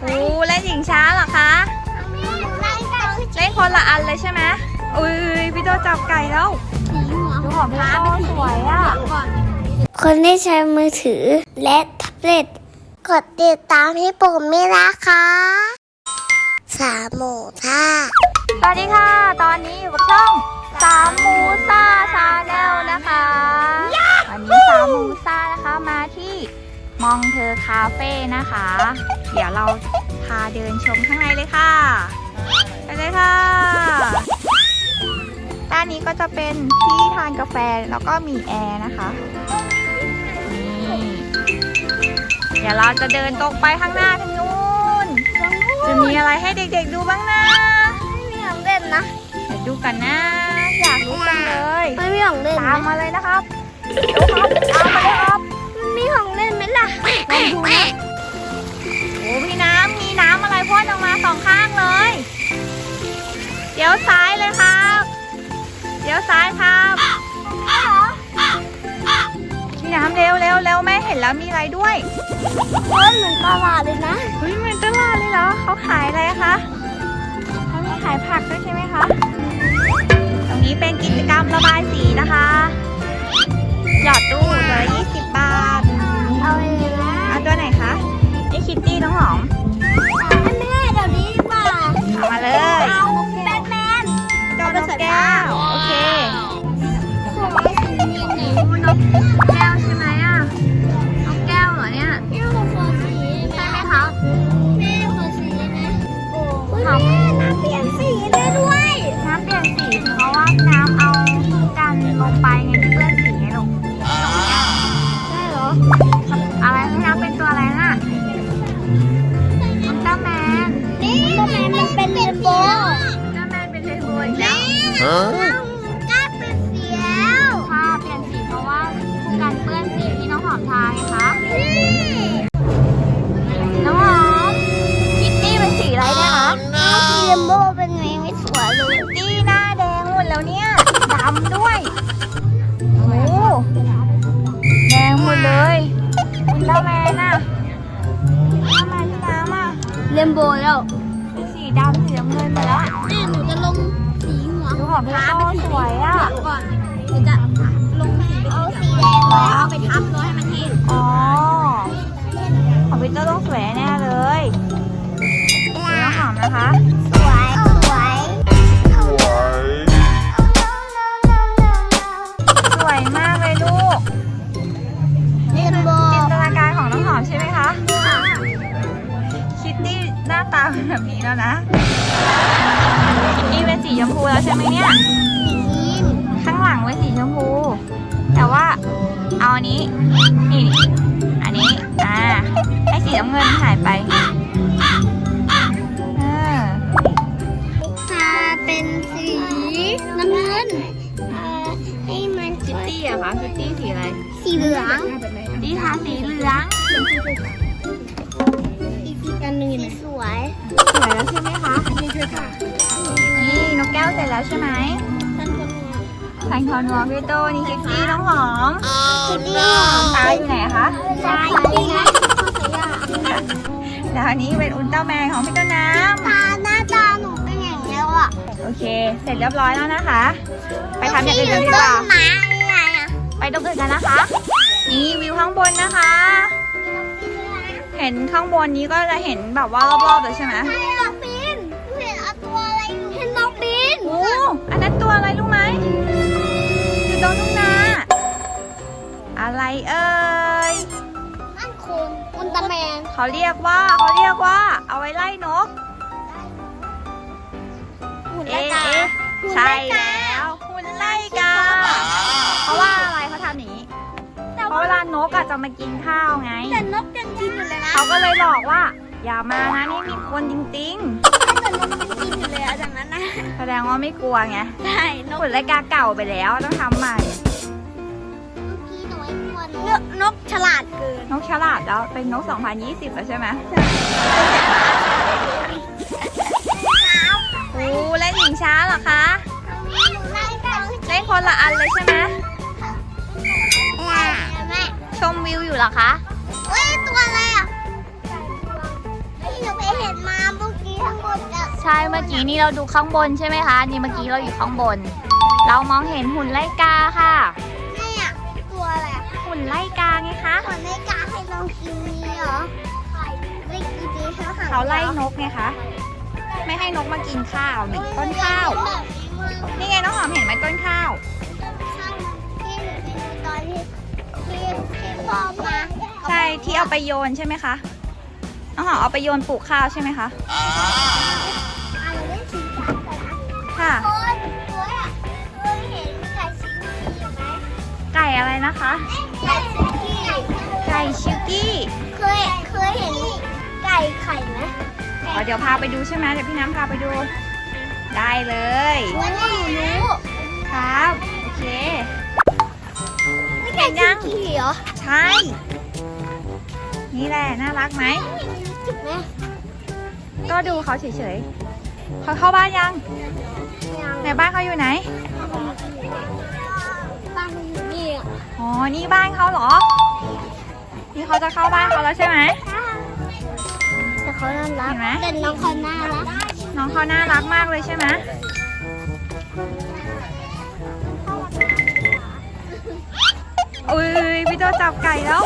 โอ้เล่นหญิงช้าเหรอคะ เล่นคนละอันเลยใช่ไหมอุ้ยพี่โตจับไก่แล้วดูของพี่โตสวยอะ คนที่ใช้มือถือและแท็บเล็ตกดติดตามพี่ปุ่มไม่นะคะสามหมูท่าสวัสดีค่ะ ตอนนี้อยู่กับช่องสามมูซ่าชาแนลนะคะ วันนี้สามมูซ่านะคะมาที่มองเธอคาเฟ่นะคะ เดี๋ยวเราพาเดินชมข้างในเลยค่ะ ไปเลยค่ะ ด้านนี้ก็จะเป็นที่ทานกาแฟแล้วก็มีแอร์นะคะนี่เดี๋ยวเราจะเดินตรงไปข้างหน้าทางนู้น จะมีอะไรให้เด็กๆดูบ้างนะไม่มีของเล่นนะ เดี๋ยวดูกันนะ อยากรู้จังเลยไม่มีของเล่นตามมาเลยนะครับดูครับตามมาเลยครับ มันมีของเล่นไหมล่ะลองดูนะ โอ้พี่น้ำมีน้ำอะไรพ่นออกมาสองข้างเลย เดี๋ยวซ้ายเลยครับ เดี๋ยวซ้ายครับพี่น้ำเร็วเร็วเร็วแม่เห็นแล้วมีอะไรด้วยเฮ้ยเหมือนตลาดเลยนะเฮ้ยเหมือนตลาดเลยเหรอเขาขายอะไรคะเขามีขายผักด้วยใช่ไหมคะตรงนี้เป็นกิจกรรมระบายสีนะคะ หยอดตู้เลย Ha ha ha! เรนโบว์แล้วเป็นสีดำสีน้ำเงินหมดแล้วแม่หนูจะลงสีหัวดูของพี่โตสวยอะ ก่อนหนูจะ ชมพูแล้วใช่ไหมเนี่ย ข้างหลังเป็นสีชมพู แต่ว่าเอาอันนี้ นี่ อันนี้ อ่า ให้สีน้ำเงินหายไปเออตาเป็นสีน้ำเงินให้มันคิตตี้อะคะคิตตี้สีอะไร สีเหลืองดีทาสีเหลืองอีกสีกันหนึ่งสีสวย สวยแล้วใช่ไหมคะนี่คือค่ะนี่นก แก้วเสร็จแล้วใช่ไหมท่านคนงานแพนคอนวอลพี่โตนี่คิตตี้น้องหอมคิดดีตาอยู่ไหนคะใช่ดีนะแล้วอันนี้เป็นอุลตร้าแมนของพี่ต้นน้ตาหน้าตาหนูเป็นอย่างนี้แล้วอะำโอเค เสร็จเรียบร้อยแล้วนะคะ ไปทำอย่างอื่นกันดีกว่าไม้ยังไงอะไปตรงอื่นกันนะคะ นี่วิวข้างบนนะคะ เห็นข้างบนนี้ก็จะเห็นแบบว่ารอบๆเลยใช่ไหม เอ่ยนั่นคุณอุลตร้าแมนเขาเรียกว่าเขาเรียกว่า เอาไว้ไล่นกหุ่นเอ๊ะละกาเอ๊ะหุ่นใช่ละกาแล้วหุ่นไล่กาเพราะว่าอะไรเขาทำอย่างนี้เพราะเวลานกอะจะมากินข้าวไงแต่นกยังกินอยู่เลยนะเขาก็เลยบอกว่า อย่ามานะนี่มีคนจริงแต่นกยังกินอยู่เลยอะจากนั้นนะๆแสดงว่าไม่กลัวไง ใช่นกหุ่นไล่กาเก่าไปแล้วต้องทำใหม่ ฉลาดแล้วเป็นนก 2020 แล้วใช่ไหมโอ้เล่นหญิงช้าเหรอคะ เล่นคนละอันเลยใช่ไหมแม่ชมวิวอยู่เหรอคะเฮ้ยตัวอะไรอะพี่หนูไปห็นมาเมื่อกี้ข้างบนจะใช่เมื่อกี้นี่เราดูข้างบนใช่ไหมคะ นี่เมื่อกี้เราอยู่ข้างบน เรามองเห็นหุ่นไล่กาค่ะ นไล่กาไงคะ ขอในกาให้ลองกินนี้เหรอไม่กินนี้เขาหเขาไล่นกไงคะ ไม่ให้นกมากินข้าวนี่ต้นข้าว นี่ไงน้องหอมเห็นไหมต้นข้าวข้าวที่หนูไปดูตอนที่ที่ที่พ่อมาใช่ที่เอาไปโยนใช่ไหมคะ น้องหอมเอาไปโยนปลูกข้าวใช่ไหมคะอะเราเล่นชิงช้ากันนะค่ะ ไก่อะไรนะคะ ไก่ชิงกี้ไก่ชิวกี้เคยเคยเห็นไก่ไข่ไหมอ๋อเดี๋ยวพาไปดูใช่ไหมเดี๋ยวพี่น้ำพาไปดู ได้เลยรู้หนูรู้ครับโอเคไม่ไก่ชิงกี้เหรอใช่ นี่แหละน่ารักไหมจุดไหมก็ดูเขาเฉยๆเขาเข้าบ้านยังยังไหนบ้านเขาอยู่ไหนบ้านมันอยู่นี่ อะอ๋อ นี่บ้านเขาเหรอ นี่เขาจะเข้าบ้านเขาแล้วใช่ไหม แต่เขาน่ารักเห็นไหมแต่น้องเขาน่ารักน้องเขาน่ารักมากเลยใช่ไหมอุ้ยพี่โตจับไก่แล้ว